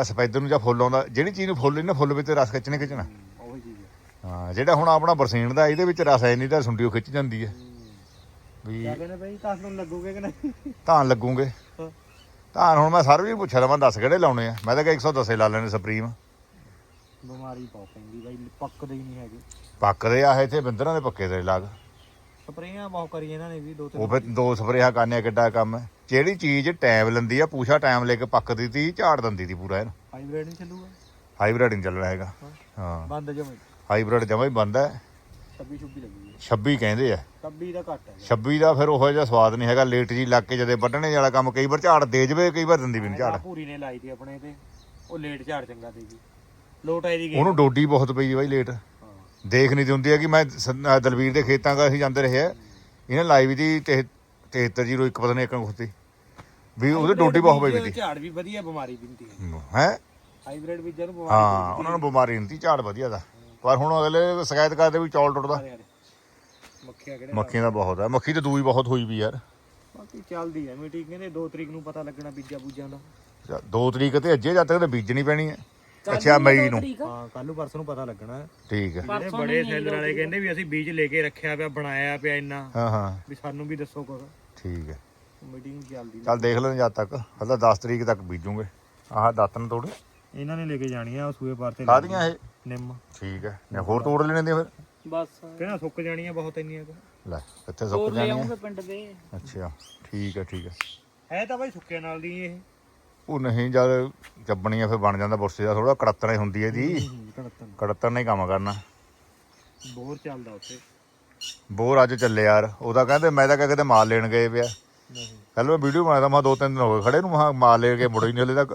ਸਪੈਦੇ ਨੂੰ ਜਾਂ ਫੁੱਲ ਆਉਂਦਾ ਜਿਹੜੀ ਚੀਜ਼ ਨੂੰ ਫੁੱਲ ਨਹੀਂ ਨਾ ਫੁੱਲ ਵਿੱਚ ਰਸ ਖਿੱਚਣੇ ਖਿੱਚਣਾ। ਉਹੀ ਚੀਜ਼ ਹੈ। ਹਾਂ ਜਿਹੜਾ ਹੁਣ ਆਪਣਾ ਬਰਸੀਨ ਦਾ ਇਹਦੇ ਵਿੱਚ ਰਸ ਹੈ ਨਹੀਂ ਤਾਂ ਸੁੰਡੀਓ ਖਿੱਚ ਜਾਂਦੀ ਹੈ। ਵੀ ਕਿਆ ਕਹਿੰਦੇ ਬਈ ਤਾਸ ਨੂੰ ਲੱਗੂਗੇ ਕਿ ਨਹੀਂ? ਧਾਨ ਲੱਗੂਗੇ। ਹਾਂ। ਧਾਨ ਹੁਣ ਮੈਂ ਸਰ ਵੀ ਪੁੱਛਿਆ ਲਵਾਂ ਦੱਸ ਕਿਹੜੇ ਲਾਉਣੇ ਆ? ਮੈਂ ਤਾਂ ਕਿਹਾ 110 ਲਾ ਲੈਣੇ ਸੁਪਰੀਮ ਬਿਮਾਰੀ ਬਹੁਤ ਪੈਂਦੀ ਬਾਈ ਪੱਕਦੇ ਹੀ ਨਹੀਂ ਹੈਗੇ। ਪੱਕਦੇ ਆ ਇੱਥੇ ਬਿੰਦਰਾਂ ਦੇ ਪੱਕੇ ਤੇ ਲਾਗ। ਸਪਰੇਆਂ ਬਹੁਤ ਕਰੀ ਇਹਨਾਂ ਨੇ ਵੀ ਦੋ ਉਹ ਤਿੰਨ ਫਿਰ ਦੋ ਸਪਰੇਹਾਂ ਕਰਨੇ ਕਿੱਡਾ ਕੰਮ ਹੈ। ਜਿਹੜੀ ਚੀਜ਼ ਟਾਈਮ ਲੈਂਦੀ ਆ ਪੂਛਾ ਟਾਈਮ ਲੈ ਕੇ ਪੱਕਦੀ ਤੀ ਝਾੜ ਦਿੰਦੀ ਤੀ ਪੂਰਾ ਇਹਨੂੰ। ਹਾਈਬ੍ਰਿਡ ਨਹੀਂ ਚੱਲੂਗਾ? ਹਾਈਬ੍ਰਿਡ ਨਹੀਂ ਚੱਲਣਾ ਹੈਗਾ। ਹਾਂ। ਬੰਦ ਜਮੇ ਹਾਈਬ੍ਰਿਡ ਜਮਾ ਹੀ ਬੰਦ ਹੈ। 26 ਛੁੱਬੀ ਲੱਗੂਗੀ 26 ਕਹਿੰਦੇ ਆ। 26 ਦਾ ਘੱਟ ਹੈ 26 ਦਾ ਫਿਰ ਉਹੋ ਜਿਹਾ ਸਵਾਦ ਨਹੀਂ ਹੈਗਾ। ਲੇਟ ਜੀ ਲੱਗ ਕੇ ਜਦੇ ਵੱਢਣੇ ਵਾਲਾ ਕੰਮ ਕਈ ਵਾਰ ਝਾੜ ਦੇ ਜਵੇ ਕਈ ਵਾਰ ਦਿੰਦੀ ਵੀ ਨਹੀਂ ਝਾੜ। ਪੂਰੀ ਨੇ ਲਾਈ ਤੀ ਆਪਣੇ ਤੇ। ਉਹ ਲੇਟ ਝਾੜ ਚੰਗਾ ਤੇ ਜੀ ਲੋਟ ਆਈ ਦੀ ਉਹਨੂੰ ਡੋਡੀ ਬਹੁਤ ਪਈ ਬਾਈ ਲੇਟ। ਦੇਖ ਨਹੀਂ ਦਿੰਦੀ ਹੈ ਕਿ ਮੈਂ ਸ- ਅਹ ਦਲਵੀਰ ਦੇ ਖੇਤਾਂ ਦਾ ਅਸੀਂ ਜਾਂਦੇ ਰਹੇ ਆ। ਇਹਨੇ ਲਾਈ ਵੀ ਦੀ 7301 ਪਤਾ ਨਹੀਂ ਇੱਕ ਖੁੱਤੀ ਵੀ ਉਹਦੇ ਡੋਡੀ ਬਹੁਤ ਪਈ ਵੀ ਝਾੜ ਵੀ ਵਧੀਆ ਬਿਮਾਰੀ ਵੀ ਹੁੰਦੀ ਹੈ ਹੈ? ਹਾਈਬ੍ਰਿਡ ਬੀਜਾਂ ਨੂੰ ਬਿਮਾਰੀ ਹਾਂ ਉਹਨਾਂ ਨੂੰ ਬਿਮਾਰੀ ਨਹੀਂ ਤੀ ਝਾੜ ਵਧੀਆ ਦਾ। ਪਰ ਹੁਣ ਅਗਲੇ ਸ਼ਿਕਾਇਤ ਕਰਦੇ ਵੀ ਚੌਲ ਟੁੱਟਦਾ। ਯਾਰ ਮੱਖੀਆਂ ਕਿਹੜੇ ਮੱਖੀਆਂ ਦਾ ਬਹੁਤ ਹੈ ਮੱਖੀ ਤੇ ਦੂਈ ਬਹੁਤ ਹੋਈ ਵੀ ਯਾਰ। ਬਾਕੀ ਚੱਲਦੀ ਹੈ। ਮੀਟਿੰਗ ਕਹਿੰਦੇ 2 ਤਰੀਕ ਨੂੰ ਪਤਾ ਲੱਗਣਾ ਬੀਜਾਂ ਬੂਜਾਂ ਦਾ 2 ਤਰੀਕ ਤੇ ਅੱਜੇ ਜਦ ਤੱਕ ਤੇ ਬੀਜਣੀ ਪੈਣੀ ਹੈ। ਅੱਛਾ ਮਈ ਨੂੰ। ਹਾਂ ਕੱਲ ਨੂੰ ਪਰਸੋਂ ਨੂੰ ਪਤਾ ਲੱਗਣਾ। ਠੀਕ ਹੈ ਜਿਹੜੇ ਬੜੇ ਸੈਲਰ ਵਾਲੇ ਕਹਿੰਦੇ ਵੀ ਅਸੀਂ ਬੀਜ ਲੈ ਕੇ ਰੱਖਿਆ ਪਿਆ ਬਣਾਇਆ ਪਿਆ ਇੰਨਾ। ਹਾਂ ਹਾਂ। ਵੀ ਸਾਨੂੰ ਵੀ ਦੱਸੋ ਕੁਝ ਠੀਕ ਹੈ ਮੀਟਿੰਗ ਚੱਲਦੀ ਚੱਲ ਦੇਖ ਲੈਣ ਜਦ ਤੱਕ। ਹਲਾ 10 ਤਰੀਕ ਤੱਕ ਬੀਜੂਗੇ। ਆਹ ਦਾਤਨ ਤੋੜ। ਇਹਨਾਂ ਨੇ ਲੈ ਕੇ ਜਾਣੀ ਆ ਉਹ ਸੂਏ ਪਾਰ ਤੇ ਕਾਦੀਆਂ ਇਹ? ਨਿੰਮ। ਠੀਕ ਹੈ ਨੇ ਹੋਰ ਤੋੜ ਲੈਣੇ ਦੇ ਫਿਰ? ਬਸ। ਕਹਿੰਦਾ ਸੁੱਕ ਜਾਣੀਆਂ ਬਹੁਤ ਇੰਨੀਆਂ ਕੁ। ਲੈ ਕਿੱਥੇ ਸੁੱਕ ਜਾਣੀ ਲਿਆਉਂਗੇ ਪਿੰਡ ਦੇ। ਅੱਛਾ ਠੀਕ ਹੈ ਠੀਕ ਹੈ ਹੈ ਤਾਂ ਬਾਈ ਸੁੱਕੇ ਨਾਲ ਦੀ ਇਹ। ਉਹ ਨਹੀਂ ਜਦ ਚੱਬਣੀਆਂ ਫਿਰ ਬਣ ਜਾਂਦਾ ਬੁਰਸੇ ਦਾ ਥੋੜਾ ਕੜਤਣਾ ਹੀ ਹੁੰਦੀ ਹੈ ਜੀ ਕੜਤਨ ਕੜਤਣ ਨਹੀਂ ਕੰਮ ਕਰਨਾ। ਬੋਰ ਚੱਲਦਾ ਉੱਥੇ। ਬੋਰ ਅੱਜ ਚੱਲੇ ਯਾਰ ਉਹਦਾ ਕਹਿੰਦੇ ਮੈਂ ਤਾਂ ਕਿਤੇ ਮਾਲ ਲੈਣ ਗਏ ਪਿਆ। ਨਹੀਂ। ਕੱਲ ਮੈਂ ਵੀਡੀਓ ਬਣਾਇਆ ਮੈਂ ਦੋ ਤਿੰਨ ਦਿਨ ਹੋ ਗਏ ਖੜੇ ਨੂੰ ਮੈਂ ਮਾਲ ਲੈ ਕੇ ਮੁੜੇ ਨਹੀਂ ਹਲੇ ਤੱਕ।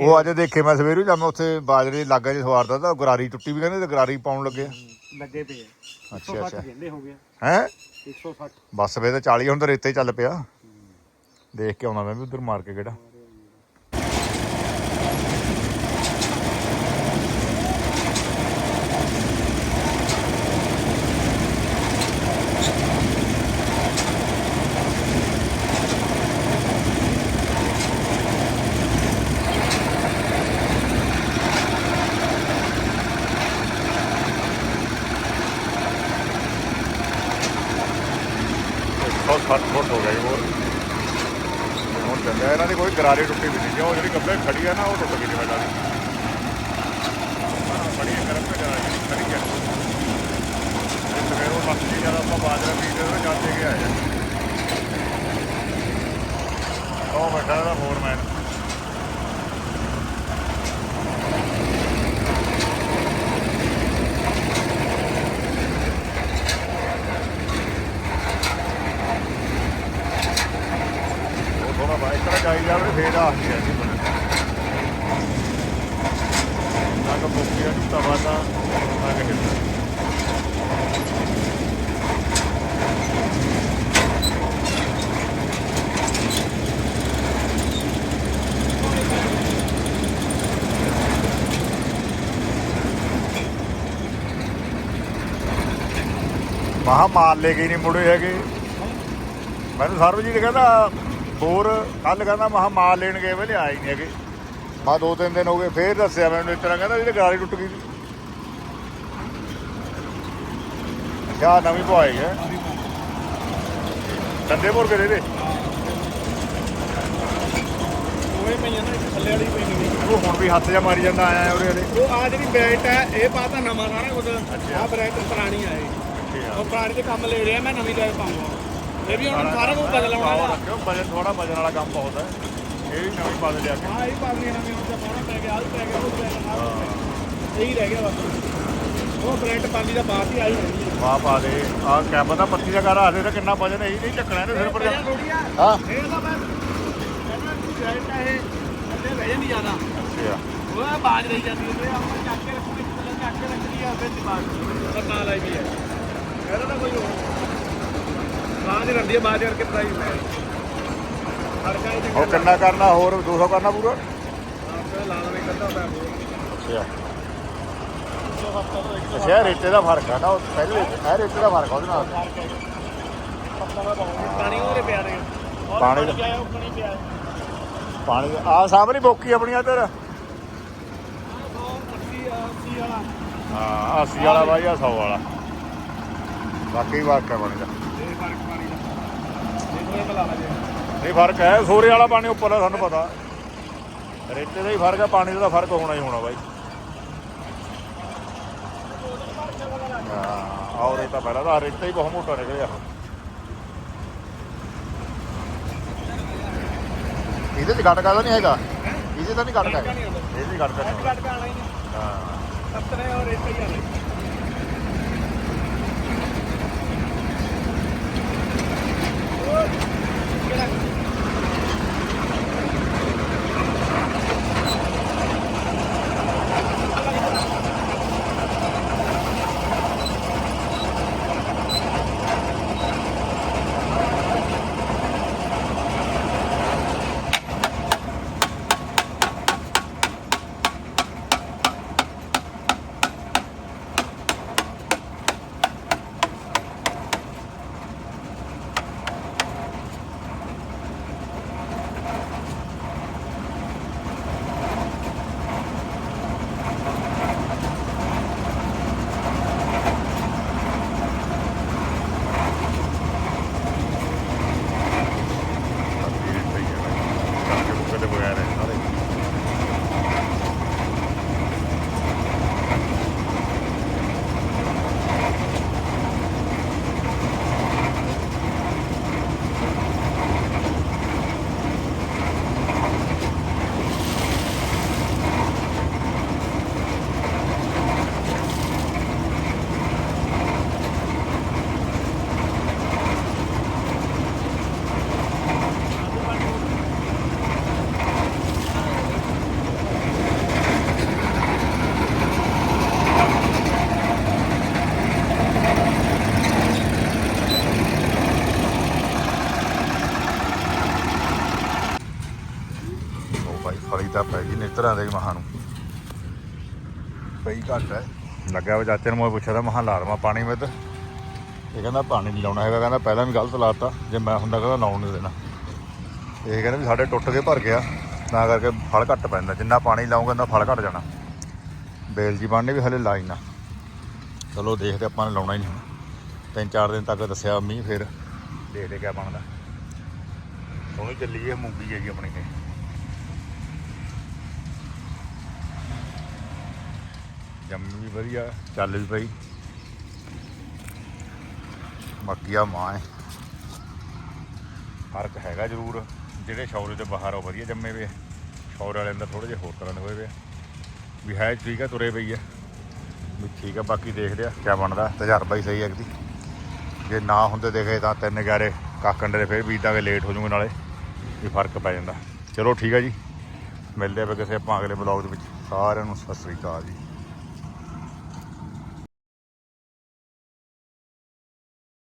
ਉਹ ਅੱਜ ਦੇਖੇ ਮੈਂ ਸਵੇਰੂ ਜਾਂ ਮੈਂ ਉੱਥੇ ਬਾਜਰੇ ਲਾਗਾ 'ਚ ਸਵਾਰਦਾ ਤਾਂ ਗਰਾਰੀ ਟੁੱਟੀ ਵੀ ਕਹਿੰਦੇ ਤੇ ਗਰਾਰੀ ਪਾਉਣ ਲੱਗੇ। ਲੱਗੇ ਪਏ ਆ। ਅੱਛਾ 160 ਅੱਛਾ। ਕਹਿੰਦੇ ਹੋ? ਗਿਆ ਹੈ 160 ਬੱਸ ਵੇ ਤਾਂ 40 ਹੁਣ ਤਾਂ ਰੇਤੇ ਚੱਲ ਪਿਆ। ਦੇਖ ਕੇ ਆਉਣਾ ਮੈਂ ਵੀ ਉਧਰ ਮਾਰ ਕੇ ਕਿਹੜਾ ਬਹੁਤ ਫਟ ਫਟ ਹੋ ਗਿਆ ਜੀ ਹੋਰ ਹੁਣ ਚੱਲਿਆ ਕੋਈ ਗਰਾਰੇ ਟੁੱਟੀ ਵੀ ਨਹੀਂ ਉਹ ਜਿਹੜੀ ਕੱਪੜੇ ਖੜੀ ਆ ਨਾ, ਉਹ ਟੁੱਟ ਗਈ ਜਿਵੇਂ ਲੱਗਦੀ ਬੜੀ ਗਰਮ ਤੇ ਗਰਾਰੀ ਖੜੀ ਆ। ਸਵੇਰ ਉਹ ਮੱਛੀ ਜਦ ਆਪਾਂ ਬਾਜਰਾ ਬੀਜਦੇ ਉਹ ਜਾਂਦੇ ਕੇ ਆਏ ਉਹ ਵੱਡਾ ਦਾ ਫੋਰਮੈਨ ਉਹ ਥੋੜਾ ਜਾਵੇ ਫੇਰ ਆ ਗਿਆ ਜੀ ਬਣ ਨਾ ਕੋ ਬੁੱਕੀਆਂ ਦੀ ਤਵਾ ਤਾਂ ਨਾ ਕਿ ਮਹਾ ਮਾਲ ਲੈ ਕੇ ਨਹੀਂ ਮੁੜੇ ਹੈਗੇ। ਮੈਨੂੰ ਸਰਬਜੀਤ ਕਹਿੰਦਾ ਹੋਰ ਕੱਲ ਕਹਿੰਦਾ ਮਹਾ ਮਾਲ ਲੈਣ ਗਏ ਵੇ ਲਿਆਏ ਨਹੀਂ ਹੈਗੇ। ਮਾ ਦੋ ਤਿੰਨ ਦਿਨ ਹੋ ਗਏ ਫੇਰ ਦੱਸਿਆ ਮੈਨੂੰ ਇਸ ਤਰ੍ਹਾਂ ਕਹਿੰਦਾ ਇਹਦੀ ਗਾੜੀ ਟੁੱਟ ਗਈ ਸੀ। ਅੱਛਾ ਨਵੀਂ ਪਵਾਈ ਹੈ। ਕੰਦੇਪੁਰ ਦੇ ਦੇ ਪਈਆਂ ਨਾ ਇੱਕ ਥੱਲੇ ਵਾਲੀ ਪਈ ਨਹੀਂ ਉਹ ਹੁਣ ਵੀ ਹੱਥ ਜਾ ਮਾਰੀ ਜਾਂਦਾ ਆਇਆ ਉਹਦੇ ਉਹ ਆ ਜਿਹੜੀ ਬ੍ਰੈਂਡ ਹੈ ਇਹ ਪਾਤਾ ਨਵਾਂ ਸਾਰਾ ਕੁਝ ਆ ਬ੍ਰੈਂਡ ਪੁਰਾਣੀ ਆ ਇਹ। ਉਹ ਪੁਰਾਣੀ ਤੇ ਕੰਮ ਲੈ ਰਿਹਾ ਮੈਂ ਨਵੀਂ ਲੈ ਪਾਉਂਗਾ। ਇਹ ਵੀ ਹੁਣ ਸਾਰਾ ਕੁਝ ਬਦਲਾਉਣਾ ਪਾਵਰ ਹੈ ਰੱਖਿਓ ਵਜਨ ਥੋੜਾ ਵਜਨ ਵਾਲਾ ਕੰਮ ਬਹੁਤ ਹੈ। ਇਹ ਵੀ ਨਵੀਂ ਪਾ ਦੇ ਲਿਆ ਕੇ। ਹਾਂ ਇਹ ਪਾਵਨੀ ਨਵੀਂ ਹੁਣ ਤਾਂ ਪਾਉਣਾ ਪੈ ਗਿਆ ਆ ਵੀ ਪੈ ਗਿਆ ਉਹ ਪੈ ਗਿਆ ਆਹ ਇਹੀ ਰਹਿ ਗਿਆ ਬਸ। ਉਹ ਬ੍ਰੈਂਡ ਪਾਲੀ ਦਾ ਬਾਤ ਹੀ ਆਈ ਹੋਣੀ ਹੈ ਵਾਹ ਪਾ ਦੇ। ਆ ਕੈਬ ਦਾ ਪੱਤੀ ਦਾ ਘਰ ਆਦੇ ਤਾਂ ਕਿੰਨਾ ਵਜਨ ਇਹੀ ਨਹੀਂ ਚੱਕਣਾ ਇਹਨੇ ਸਿਰ ਪਰ ਆ ਹਾਂ। ਇਹ ਤਾਂ ਮੈਂ ਕਹਿੰਦਾ ਕਿ ਬ੍ਰੈਂਡ ਹੈ ਇਹ ਅੱਧੇ ਬਹਿ ਜਾਂਦੀ ਜ਼ਿਆਦਾ। ਅੱਛਾ। ਉਹ ਬਾਜ ਰਹੀ ਜਾਂਦੀ ਹੈ ਆਪਾਂ ਚੱਕ ਕੇ ਰੱਖੂ ਵਿੱਚ ਚੱਕ ਕੇ ਰੱਖਦੀ ਆ ਫਿਰ ਦਿਮਾਗ ਪਤਾ ਲਾਈ ਵੀ ਹੈ ਇਹਦਾ ਤਾਂ ਕੋਈ ਹੋਰ। ਬਾਜ ਰਹਿੰਦੀ ਹੈ ਬਾਜ ਕਰਕੇ ਪ੍ਰਾਈਸ ਹੈ। ਹੜਕਾ ਇਹ ਉਹ ਕਿੰਨਾ ਕਰਨਾ ਹੋਰ 200 ਕਰਨਾ ਪੂਰਾ? ਲਾ ਲਵੇ ਕੱਢਾ ਹੋਰ। ਅੱਛਾ। ਅੱਛਾ ਰੇਤੇ ਦਾ ਫ਼ਰਕ ਆ ਨਾ ਉਹ ਪਹਿਲੇ ਇਹ ਰੇਤੇ ਦਾ ਫ਼ਰਕ ਆ ਉਹਦੇ ਨਾਲ। ਪਾਣੀ ਉਹਦੇ ਪਿਆ ਦੇ ਪਾਣੀ ਦਾ- ਪਿਆ ਉਹ ਪਾਣੀ ਪਿਆ। ਹੈ ਪਾਣੀ ਆ ਸਾਹਮਣੇ ਬੋਕੀ ਆਪਣੀਆਂ ਇੱਧਰ? 180 80 ਵਾਲਾ। ਹਾਂ 80 ਵਾਲਾ ਬਾਈ ਆ 100 ਵਾਲਾ। ਬਾਕੀ ਫ਼ਰਕ ਹੈ ਦਾ ਇਹ ਫ਼ਰਕ ਪਾਣੀ ਦਾ ਇਹ ਦੋਵੇਂ ਮਿਲਾ ਲਾ ਜੇ ਨਹੀਂ ਫ਼ਰਕ ਹੈ। ਸੋਰੇ ਵਾਲਾ ਪਾਣੀ ਉੱਪਰ ਦਾ ਸਾਨੂੰ ਪਤਾ। ਰੇਤੇ ਦਾ ਹੀ ਫ਼ਰਕ ਹੈ ਪਾਣੀ ਦਾ ਤਾਂ ਫ਼ਰਕ ਹੋਣਾ ਹੀ ਹੋਣਾ ਬਾਈ। ਹਾਂ ਆਹ ਰੇਤਾ ਪਹਿਲਾਂ ਤਾਂ ਰੇਤਾ ਹੀ ਬਹੁਤ ਮੋਟਾ ਨਿਕਲਿਆ। ਇਹਦੇ ਚ ਘਟ ਕਾਦਾ ਨਹੀਂ ਹੈਗਾ। ਇਹਦੇ ਤਾਂ ਨਹੀਂ ਘਟ ਇਹਦੇ ਘਟ ਨਹੀਂ ਕੱਟ ਕੇ ਆਣਾ ਹੀ ਹਾਂ। ਸੱਤਰੇ ਔਰ ਇੱਥੇ ਹੀ ਆਣੇ ਘੱਟ ਹੈ। ਲੱਗਿਆ ਵਾ ਚਾਚੇ ਨੂੰ ਮੈਂ ਪੁੱਛਿਆ ਤਾਂ ਮਹਾਂ ਲਾ ਦਵਾਂ ਪਾਣੀ ਵਿੱਚ। ਇਹ ਕਹਿੰਦਾ ਪਾਣੀ ਨਹੀਂ ਲਾਉਣਾ ਹੈਗਾ, ਕਹਿੰਦਾ ਪਹਿਲਾਂ ਵੀ ਗਲਤ ਲਾਤਾ, ਜੇ ਮੈਂ ਹੁੰਦਾ ਕਹਿੰਦਾ ਲਾਉਣ ਨਹੀਂ ਦੇਣਾ। ਇਹ ਕਹਿੰਦਾ ਵੀ ਸਾਡੇ ਟੁੱਟ ਕੇ ਭਰ ਗਿਆ, ਤਾਂ ਕਰਕੇ ਫਲ ਘੱਟ ਪੈਂਦਾ, ਜਿੰਨਾ ਪਾਣੀ ਲਾਉਂਗਾ ਤਾਂ ਫਲ ਘੱਟ ਜਾਣਾ। ਬੇਲ ਜੀ ਬਣਨੇ ਵੀ ਹਲੇ ਲਾਈ ਨਾ। ਚਲੋ ਦੇਖਦੇ ਆਪਾਂ ਨੇ ਲਾਉਣਾ ਹੀ ਨਹੀਂ ਹੁਣ। ਤਿੰਨ ਚਾਰ ਦਿਨ ਤੱਕ ਦੱਸਿਆ ਮੀਂਹ ਫਿਰ, ਦੇਖਦੇ ਕਿਆ ਬਣਦਾ। ਸੋਹਣੀ ਚੱਲੀ ਇਹ ਮੂੰਗੀ ਹੈ ਜੀ ਆਪਣੀ ਤੇ ਜੰਮ ਵੀ ਵਧੀਆ, ਚੱਲ ਵੀ ਪਈ। ਬਾਕੀ ਮੱਕੀਆ ਮਾਂ ਹੈ। ਫ਼ਰਕ ਹੈਗਾ ਜ਼ਰੂਰ। ਜਿਹੜੇ ਸ਼ੌਰੇ ਦੇ ਬਾਹਰ ਆ, ਉਹ ਵਧੀਆ ਜੰਮੇ ਵੇ ਸ਼ੌਰ ਵਾਲੇ ਅੰਦਰ ਥੋੜੇ ਜਿਹੇ ਹੋਰ ਤਰ੍ਹਾਂ ਦੇ ਹੋਏ ਵੇ ਵੀ ਹੈ, ਠੀਕ ਆ, ਤੁਰੇ ਪਈ ਆ। ਵੀ ਠੀਕ ਆ, ਬਾਕੀ ਦੇਖਦੇ ਆ, ਕਿਆ ਬਣਦਾ। ਤਜਰਬਾ ਹੀ ਸਹੀ ਹੈ ਕਿ ਜੇ ਨਾ ਹੁੰਦੇ ਦੇਖੇ ਤਾਂ ਤਿੰਨ ਗਿਆਰੇ ਕਾਕੰਡੇ ਦੇ ਫਿਰ ਬੀਜਾਂਗੇ ਲੇਟ ਹੋ ਜੂਗੇ ਨਾਲੇ, ਵੀ ਫ਼ਰਕ ਪੈ ਜਾਂਦਾ। ਚਲੋ ਠੀਕ ਆ ਜੀ। ਮਿਲਦੇ ਆ ਫਿਰ ਕਿਸੇ ਆਪਾਂ ਅਗਲੇ ਬਲੌਗ ਦੇ ਵਿੱਚ। ਸਾਰਿਆਂ ਨੂੰ ਸਤਿ ਸ੍ਰੀ ਅਕਾਲ ਜੀ।